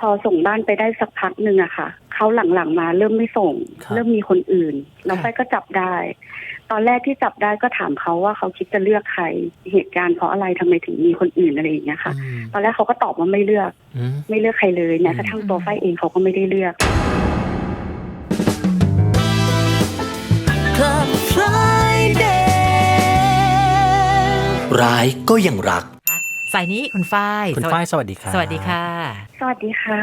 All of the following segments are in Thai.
พอส่งบ้านไปได้สักพักหนึ่งอะค่ะ เขาหลังๆมาเริ่มไม่ส่ง ครับ เริ่มมีคนอื่น แล้วค่ะไฟก็จับได้ ตอนแรกที่จับได้ก็ถามเขาว่าเขาคิดจะเลือกใคร เหตุการณ์เพราะอะไรทำไมถึงมีคนอื่นอะไรอย่างเงี้ยค่ะ อืมตอนแรกเขาก็ตอบว่าไม่เลือก อืม ไม่เลือกใครเลยแม้กระทั่งตัวไฟเองเขาก็ไม่ได้เลือก Club Friday ร้ายก็ยังรักค่ะ สายนี้คุณฝ้ายคุณสวัสฝ้ายสวัสดีครับสวัสดีค่ะ สวัสดีค่ะ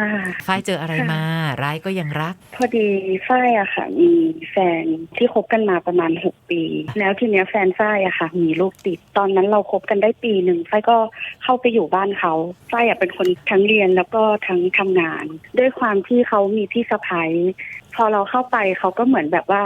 ฝ้ายเจออะไรมา ร้ายก็ยังรัก พอดีฝ้ายอะค่ะ มีแฟนที่คบกันมาประมาณหกปี แล้วทีเนี้ยแฟนฝ้ายอะค่ะ มีลูกติด ตอนนั้นเราคบกันได้ปีหนึ่งฝ้ายก็เข้าไปอยู่บ้านเขาฝ้ายอะเป็นคนทั้งเรียนแล้วก็ทั้งทำงาน ด้วยความที่เขามีพี่สะพ้ายพอเราเข้าไปเขาก็เหมือนแบบว่า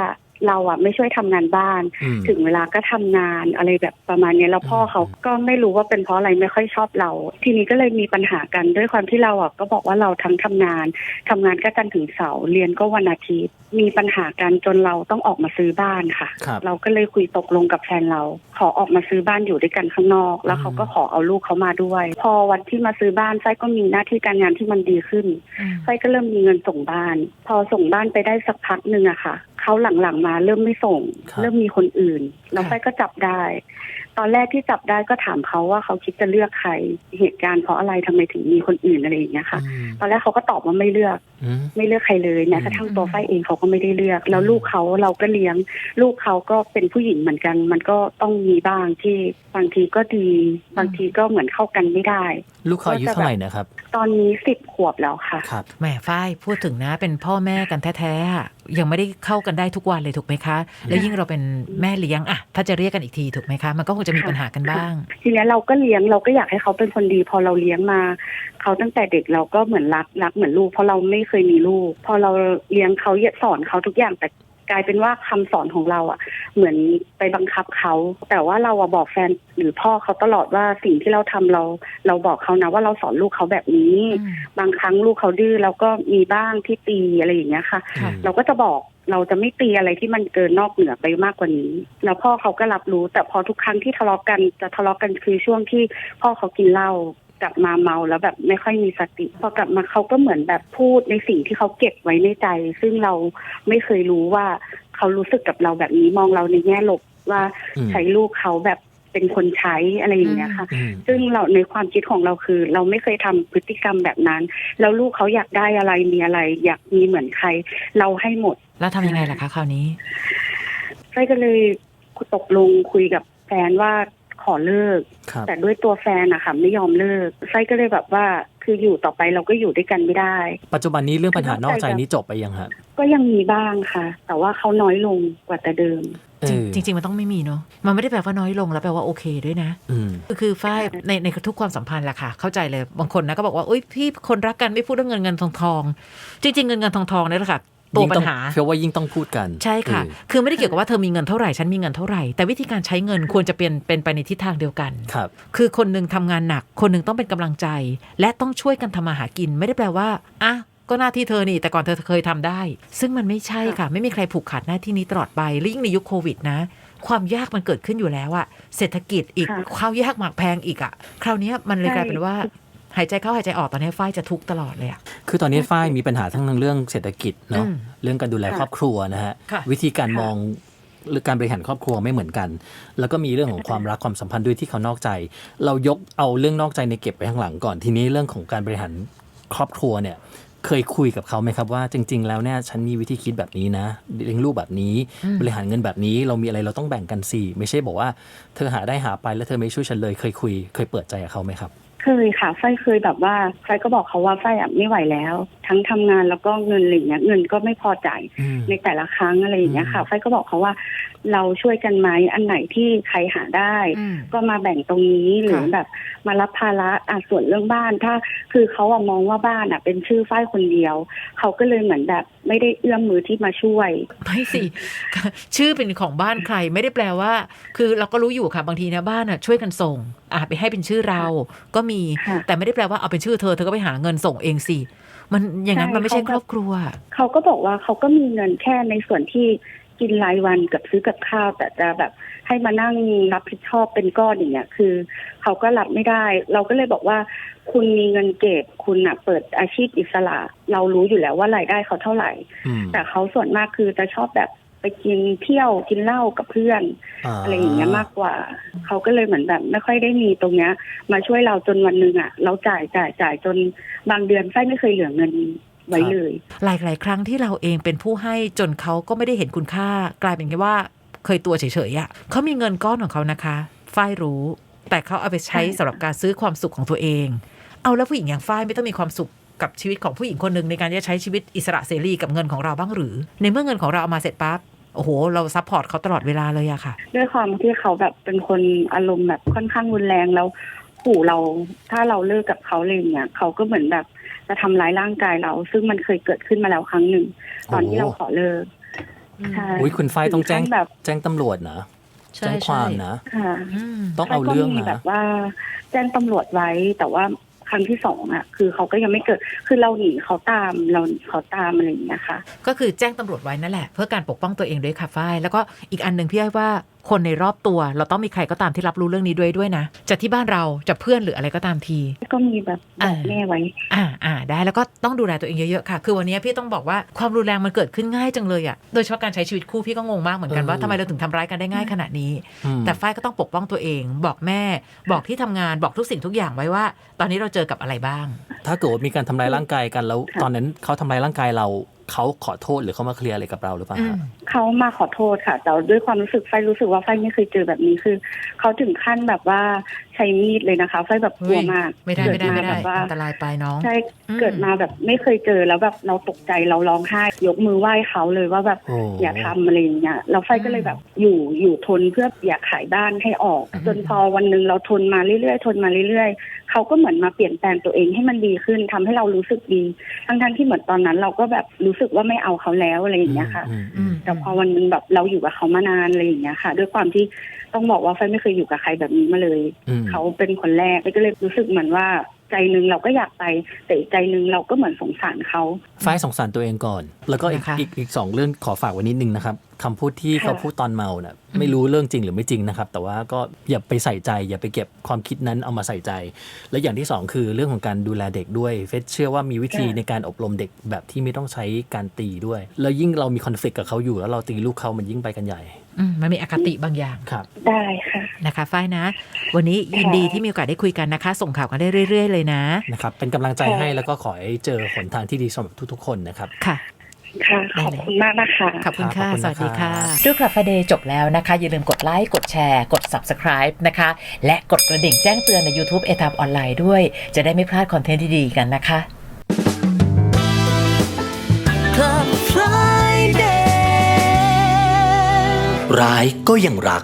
เราอะไม่ช่วยทำงานบ้านอืมถึงเวลาก็ทำงานอะไรแบบประมาณเนี้ยแล้วพ่อเขาก็ไม่รู้ว่าเป็นเพราะอะไรไม่ค่อยชอบเรา ทีนี้ก็เลยมีปัญหากันด้วยความที่เราอะก็บอกว่าเราทั้งทำงานทำงานก็จันทร์ถึงเสาร์เรียนก็วันอาทิตย์ มีปัญหากันจนเราต้องออกมาซื้อบ้านค่ะครับเราก็เลยคุยตกลงกับแฟนเรา ขอออกมาซื้อบ้านอยู่ด้วยกันข้างนอก แล้วเขาก็ขอเอาลูกเขามาด้วย พอวันที่มาซื้อบ้านไส้ก็มีหน้าที่การงานที่มันดีขึ้นไฟก็เริ่มมีเงินส่งบ้าน พอส่งบ้านไปได้สักพักหนึ่งอะค่ะ เขาหลังๆมาเริ่มไม่ส่ง ครับ เริ่มมีคนอื่น แล้วค่ะไฟก็จับได้ ตอนแรกที่จับได้ก็ถามเขาว่าเขาคิดจะเลือกใครเหตุการณ์เพราะอะไรทำไมถึงมีคนอื่นอะไรอย่างเงี้ยค่ะอืมตอนแรกเขาก็ตอบว่าไม่เลือกอืมไม่เลือกใครเลยแม้กระทั่งตัวไฟเองเขาก็ไม่ได้เลือก แล้วลูกเขาเราก็เลี้ยง ลูกเขาก็เป็นผู้หญิงเหมือนกัน มันก็ต้องมีบ้างที่บางทีก็ดี บางทีก็เหมือนเข้ากันไม่ได้ ลูกเขาอายุเท่าไหร่นะครับ ตอนนี้สิบขวบแล้วค่ะครับแหมฝ้ายพูดถึงนะเป็นพ่อแม่กันแท้ๆอะยังไม่ได้เข้ากันได้ทุกวันเลยถูกไหมคะ แล้วยิ่งเราเป็นแม่เลี้ยงอะถ้าจะเรียกกันอีกทีถูกไหมคะมันก็คงจะมีปัญหากันบ้าง ทีเนี้ยเราก็เลี้ยงเราก็อยากให้เขาเป็นคนดี พอเราเลี้ยงมาเขาตั้งแต่เด็กเราก็เหมือนรักรักเหมือนลูก เพราะเราไม่เคยมีลูก พอเราเลี้ยงเขาสอนเขาทุกอย่างแต่กลายเป็นว่าคำสอนของเราอะ เหมือนไปบังคับเขา แต่ว่าเราอะบอกแฟนหรือพ่อเขาตลอดว่าสิ่งที่เราทำเรา เราบอกเขานะว่าเราสอนลูกเขาแบบนี้อืมบางครั้งลูกเขาดื้อเราก็มีบ้างที่ตีอะไรอย่างเงี้ยค่ะค่ะเราก็จะบอกเราจะไม่ตีอะไรที่มันเกินนอกเหนือไปมากกว่านี้ แล้วพ่อเขาก็รับรู้ แต่พอทุกครั้งที่ทะเลาะกันจะทะเลาะกันคือช่วงที่พ่อเขากินเหล้ากลับมาเมาแล้วแบบไม่ค่อยมีสติ พอกลับมาเขาก็เหมือนแบบพูดในสิ่งที่เขาเก็บไว้ในใจ ซึ่งเราไม่เคยรู้ว่าเขารู้สึกกับเราแบบนี้มองเราในแง่ลบว่าอืมใช้ลูกเขาแบบ เป็นคนใช้อะไรอย่างเงี้ยค่ะอืมซึ่งเราในความคิดของเราคือ เราไม่เคยทำพฤติกรรมแบบนั้น แล้วลูกเขาอยากได้อะไรมีอะไร อยากมีเหมือนใคร เราให้หมด แล้วทำยังไงล่ะคะคราวนี้ไฟก็เลยตกลงคุยกับแฟนว่าขอเลิกครับแต่ด้วยตัวแฟนอะค่ะไม่ยอมเลิกไฟก็เลยแบบว่า คืออยู่ต่อไปเราก็อยู่ด้วยกันไม่ได้ ปัจจุบันนี้เรื่องปัญหานอกใจนี้จบไปยังฮะก็ยังมีบ้างค่ะ แต่ว่าเขาน้อยลงกว่าแต่เดิมเออจริงจริงๆมันต้องไม่มีเนาะมันไม่ได้แปลว่าน้อยลงแล้วแปลว่าโอเคด้วยนะอืมคือคือฝ้ายในในทุกความสัมพันธ์แหละค่ะ เข้าใจเลยบางคนนะก็บอกว่าเอ้ยพี่คนรักกันไม่พูดเรื่องเงินเงินทองทอง จริง ๆ เงินเงินทองทองนี่แหละค่ะ ตัวยิ่งปัต้ญองหาเชื่อว่ายิ่งต้องพูดกัน ใช่ค่ะเออคือไม่ได้เกี่ยวกับว่าเธอมีเงินเท่าไหร่ฉันมีเงินเท่าไหร่ แต่วิธีการใช้เงินควรจะเป็นเป็นไปในทิศทางเดียวกันครับคือคนหนึ่งทำงานหนัก คนหนึ่งต้องเป็นกำลังใจ และต้องช่วยกันทำมาหากินไม่ได้แปลว่าอะก็หน้าที่เธอนี่ แต่ก่อนเธอเคยทำได้ ซึ่งมันไม่ใช่ค่ะ ไม่มีใครผูกขาดหน้าที่นี้ตลอดไปและยิ่งในยุคโควิดนะ ความยากมันเกิดขึ้นอยู่แล้วอะเศรษฐกิจอีกค่ะข้าวยากหมากแพงอีกอะคราวเนี้ยมันเลยใช่กลายเป็นว่า หายใจเข้าหายใจออกตอนนี้ฝ้ายจะทุกข์ตลอดเลยอะ คือตอนนี้ฝ้ายมีปัญหาทั้งเรื่องเศรษฐกิจเนาะอืมเรื่องการดูแลค่ะครอบครัวนะฮะค่ะ วิธีการค่ะมองหรือการบริหารครอบครัวไม่เหมือนกัน แล้วก็มีเรื่องของความรักความสัมพันธ์ด้วยที่เขานอกใจ เรายกเอาเรื่องนอกใจในเก็บไปข้างหลังก่อนทีนี้เรื่องของการบริหารครอบครัวเนี่ย เคยคุยกับเขาไหมครับว่าจริง ๆ แล้วเนี่ยฉันมีวิธีคิดแบบนี้นะเลี้ยงลูกแบบนี้อืมบริหารเงินแบบนี้เรามีอะไรเราต้องแบ่งกันสิไม่ใช่บอกว่าเธอหาได้หาไปแล้วเธอไม่ช่วยฉันเลยเคยคุย เคยเปิดใจกับเขาไหมครับ เคยค่ะไฟเคยแบบว่าไฟก็บอกเขาว่าไฟอะไม่ไหวแล้ว ทั้งทำงานแล้วก็เงินอะไรอย่างเงี้ยเงินก็ไม่พอจ่ายอืมในแต่ละครั้งอะไรอย่างเงี้ยค่ะอืมไฟก็บอกเขาว่า เราช่วยกันไหมอันไหนที่ใครหาได้อืมก็มาแบ่งตรงนี้หรือค่ะแบบมารับภาระอะส่วนเรื่องบ้านถ้า คือเขาอะมองว่าบ้านอะเป็นชื่อฝ้ายคนเดียว เขาก็เลยเหมือนแบบไม่ได้เอื้อมมือที่มาช่วยไม่สิชื่อเป็นของบ้านใครไม่ได้แปลว่า คือเราก็รู้อยู่ค่ะบางทีนะบ้านอะช่วยกันส่งอะไปให้เป็นชื่อเราก็มีค่ะแต่ไม่ได้แปลว่าเอาเป็นชื่อเธอเธอก็ไปหาเงินส่งเองสิมันอย่างนั้นใช่มันไม่ใช่เขาก็ครอบครัว เขาก็บอกว่าเขาก็มีเงินแค่ในส่วนที่กินรายวันกับซื้อกับข้าว แต่จะแบบให้มานั่งรับผิดชอบเป็นก้อนอย่างเงี้ยคือ เขาก็รับไม่ได้ เราก็เลยบอกว่า คุณมีเงินเก็บคุณอะเปิดอาชีพอิสระ เรารู้อยู่แล้วว่ารายได้เขาเท่าไหร่อืมแต่เขาส่วนมากคือจะชอบแบบ ไปกินเที่ยวกินเหล้ากับเพื่อนอะไรอย่างเงี้ยมากกว่า เขาก็เลยเหมือนแบบไม่ค่อยได้มีตรงเนี้ย มาช่วยเราจนวันหนึ่งอะ เราจ่ายจ่ายจ่ายจนบางเดือนไฟไม่เคยเหลือเงินไว้เลยหลายๆครั้งที่เราเองเป็นผู้ให้จนเขาก็ไม่ได้เห็นคุณค่า กลายเป็นแค่ว่าเคยตัวเฉยๆอะเขามีเงินก้อนของเขานะคะฝ้ายรู้ แต่เขาเอาไปใช้ใช่สำหรับการซื้อความสุขของตัวเอง เอาแล้วผู้หญิงอย่างฝ้ายไม่ต้องมีความสุข กับชีวิตของผู้หญิงคนหนึ่งในการที่จะใช้ชีวิตอิสระเสรีกับเงินของเราบ้างหรือ ในเมื่อเงินของเราเอามาเสร็จปั๊บโอ้โห เราซัพพอร์ตเขาตลอดเวลาเลยอะค่ะ ด้วยความที่เขาแบบเป็นคนอารมณ์แบบค่อนข้างรุนแรงแล้วขู่เราถ้าเราเลิกกับเขาอะไรอย่างเงี้ยเขาก็เหมือนแบบจะทำร้ายร่างกายเรา ซึ่งมันเคยเกิดขึ้นมาแล้วครั้งหนึ่ง ตอนที่เราขอเลิกใช่อุ้ยคุณฝ้ายต้องแจ้งถึขั้นแบบแจ้งตำรวจนะใช่แจ้งความใช่นะค่ะอืมต้องเอาเรื่องก็มีแบนะบว่า แจ้งตำรวจไว้แต่ว่า ครั้งที่สองอะคือเขาก็ยังไม่เกิดคือเราหนีเขาตามเราหนีเขาตามอะไรอย่างนี้ค่ะก็คือแจ้งตำรวจไว้นั่นแหละ เพื่อการปกป้องตัวเองด้วยค่ะฝ้ายแล้วก็อีกอันหนึ่งพี่ให้ว่า คนในรอบตัว เราต้องมีใครก็ตามที่รับรู้เรื่องนี้ด้วยด้วยนะจะที่บ้านเราจะเพื่อนหรืออะไรก็ตามทีก็มีแบบบอกแม่ไว้ อ่าอ่าได้แล้วก็ต้องดูแลตัวเองเยอะๆค่ะ คือวันนี้พี่ต้องบอกว่าความรุนแรงมันเกิดขึ้นง่ายจังเลยอะ่ะโดยเฉพาะการใช้ชีวิตคู่พี่ก็งงมากเหมือนกันเออว่าทำไมเราถึงทำร้ายกันได้ง่ายขนาดนี้อืมแต่ฝ้ายก็ต้องปกป้องตัวเอง บอกแม่บอกที่ทำงานบอกทุกสิ่งทุกอย่างไว้ว่า ตอนนี้เราเจอกับอะไรบ้าง ถ้าเกิดว่ามีการทำร้ายร่างกายกันแล้วค่ะตอนนั้นเขาทำร้ายร่างกายเรา เขาขอโทษหรือเขามาเคลียร์อะไรกับเราหรือเปล่าอืฮะมเขามาขอโทษค่ะแต่ด้วยความรู้สึกไฟรู้สึกว่าไฟไม่เคยเจอแบบนี้คือ เขาถึงขั้นแบบว่าใช้มีดเลยนะคะไฟแบบกลัวมากไม่ได้ไม่ได้ไม่ได้เกิาแบบว่าอันตรายไปน้องใช่อืมเกิดมาแบบไม่เคยเจอแล้วแบบเราตกใจเราร้องไห้ยกมือไหว้เขาเลยว่าแบบโอ้อย่าทำอะไรอย่างเงี้ยเราไฟก็เลยแบบอยู่อยู่ทนเพื่ออยากขายบ้านให้ออกอืมจนพอวันหนึ่งเราทนมาเรื่อยๆทนมาเรื่อยๆเขาก็เหมือนมาเปลี่ยนแปลงตัวเองให้มันดีขึ้นทำให้เรารู้สึกดีทั้งๆที่เหมือนตอนนั้นเราก็แบบรู้สึกว่าไม่เอาเขาแล้วอะไรอย่างเงี้ยค่ะอืมอือืมมแต่พอวันหนึงแบบเราอยู่กับเขามานานอะไรอย่างเงี้ยค่ะ ด้วยความที่ต้องบอกว่าไฟไม่เคยอยู่กับใครแบบนี้มาเลยอืมเขาเป็นคนแรกไฟก็เลยรู้สึกเหมือนว่าใจหนึ่งเราก็อยากไป แต่อีกใจหนึ่งเราก็เหมือนสงสารเขาฝ้ายสงสารตัวเองก่อน แล้วก็อีกนะคะอีกอีกสองเรื่องขอฝากไว้นิดนึงนะครับ คำพูดที่ค่ะเขาพูดตอนเมาน่ะไม่รู้เรื่องจริงหรือไม่จริงนะครับ แต่ว่าก็อย่าไปใส่ใจ อย่าไปเก็บความคิดนั้นเอามาใส่ใจ และอย่างที่สองคือเรื่องของการดูแลเด็กด้วยเฟสเชื่อว่ามีวิธีในการอบรมเด็กแบบที่ไม่ต้องใช้การตีด้วย แล้วยิ่งเรามีคอนฟ lict กับเขาอยู่แล้วเราตีลูกเขามันยิ่งไปกันใหญ่อืมมันมีอคติบางอย่างครับ ได้ค่ะนะคะฝ้ายนะ วันนี้ยินดีที่มีโอกาสได้คุยกันนะคะ ส่งข่าวกันได้เรื่อย ๆ เลยนะนะครับเป็นกำลังใจค่ะให้แล้วก็ขอให้เจอหนทางที่ดีสำหรับทุกๆคนนะครับค่ะ ค่ะได้ขอบเลยคุณมากนะคะขอบคุณค่ะครับขอบคุณสวัสดีค่ะนะครับดูคลับฟเดย์จบแล้วนะคะ อย่าลืมกดไลค์ กดแชร์ กด subscribe นะคะ และกดกระดิ่งแจ้งเตือนใน YouTube เอทับออนไลน์ด้วย จะได้ไม่พลาดคอนเทนต์ที่ดีกันนะคะ Club Friday ร้ายก็ยังรัก